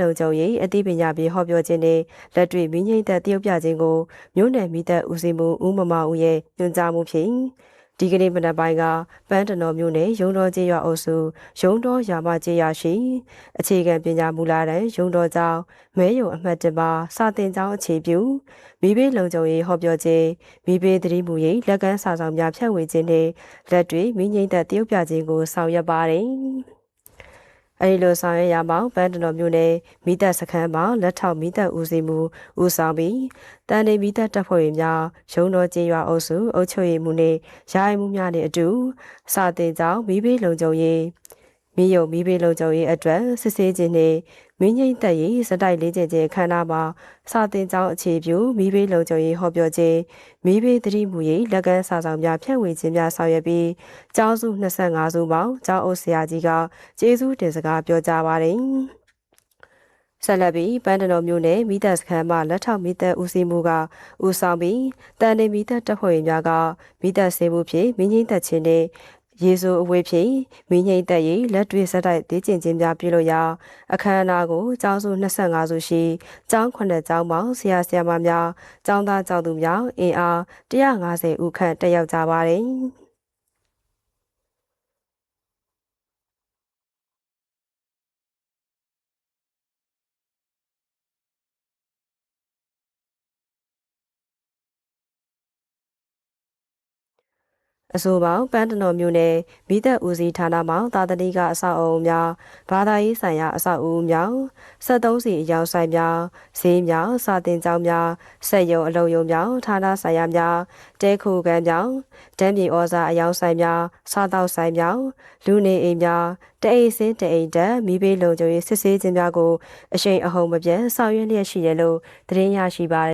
လုံခြုံရေးအသိပညာပေးဟောပြောခြင်းနဲ့လက်တွေ့မိငိမ့်သက်တရုတ်ပြခြင်းကိုမြို့နယ်မိသက်ဦးစီးမှုဦးမမဦးရဲ့ညွှန်ကြားမှုဖြင့်ဒီကနေ့မနက်ပိုင်းကပန်းတနော်မြို့နယ်ရုံတော်ကျေးရွာအုပ်စုရုံတော်ရာမကျေးရွာရှိအခြေခံပညာမူလာတန်းရုံတော်ကျောင်းမဲယုံအမှတ်တပါစာတင်ကျောင်းအခြေပြုမိဘလုံခြုံရေးဟောပြောခြင်းမိဘသတိမူရေးလက်ကမ်းစာဆောင်များဖြန့်ဝေခြင်းနဲ့လက်တွေ့မိငိမ့်သက်တရုတ်ပြခြင်းကိုဆောင်ရွက်ပါတယ် အဲဒီလိုဆောင်ရွက်ရမှာပန်းတတော်မျိုးနဲ့မိသက်စခန်းမှာလက်ထောက်မိသက်ဦးစီးမှုဦးဆောင်ပြီးတန်နေမိသက်တပ်ဖွဲ့ဝင်များရုံတော်ကျေးရွာအုပ်စုအုပ်ချုပ်ရေးမှုနဲ့ရာအိမ်မှုများနဲ့အတူစာတင်ကြောင်းမိဘေးလုံခြုံရေး မိယုံမိဘေးလုံခြုံရေးအတွက်စစ်ဆေးခြင်းနဲ့မင်းငိမ့်သက်ရေးစတိုက်လေးကျင့်ခြင်းခန္ဓာမှာစာတင်ကြောင်းအခြေပြုမိဘေးလုံခြုံရေးဟောပြောခြင်းမိဘေးသတိမှုရေးလက်ကမ်းစာဆောင်များဖြန့်ဝေခြင်းများဆောင်ရွက်ပြီးကျောင်းစု25စုပေါင်းကျောင်းအုပ်ဆရာကြီးကကျေးဇူးတင်စကားပြောကြပါတယ်။ဆက်လက်ပြီးပန်းတတော်မျိုးနဲ့မိသက်စခန်းမှလက်ထောက်မိသက်ဦးစီးမှုကဦးဆောင်ပြီးတန်နေမိသက်တပ်ဖွဲ့ဝင်များကမိသက်ဆေးမှုဖြင့်မင်းကြီးသက်ခြင်းနဲ့ ရေဆိုအဝေးဖြင့်မင်းကြီးသက်ရေးလက်တွေ့ဆက်တိုက်တည်ကျင်ခြင်းများပြုလုပ်ရာအခမ်းအနားကိုကျောင်းစု25စုရှိကျောင်း9ကျောင်းပေါင်းဆရာဆရာမများကျောင်းသားကျောင်းသူများအင်အား150ဦးခန့်တက်ရောက်ကြပါတယ်။ အဆိုပေါင်းပန်းတနော်မျိုးနယ်မိသက်ဦးစီးဌာနမှသာသနိကအဆောက်အအုံများဘာသာရေးဆိုင်ရာအဆောက်အဦများ73စီအယောင်ဆိုင်များဈေးများစာတင်ကျောင်းများစက်ရုံအလုံရုံများဌာနဆိုင်ရာများတဲခိုကမ်းများတန်းမြေဩဇာအယောင်ဆိုင်များစားတောက်ဆိုင်များလူနေအိမ်များတအိမ်စင်းတအိမ်တက်မိဘေးလုံခြုံရေးစစ်ဆေးခြင်းများကိုအရှိန်အဟုန်မပြတ်ဆောင်ရွက်လျက်ရှိတယ်လို့သတင်းရရှိပါ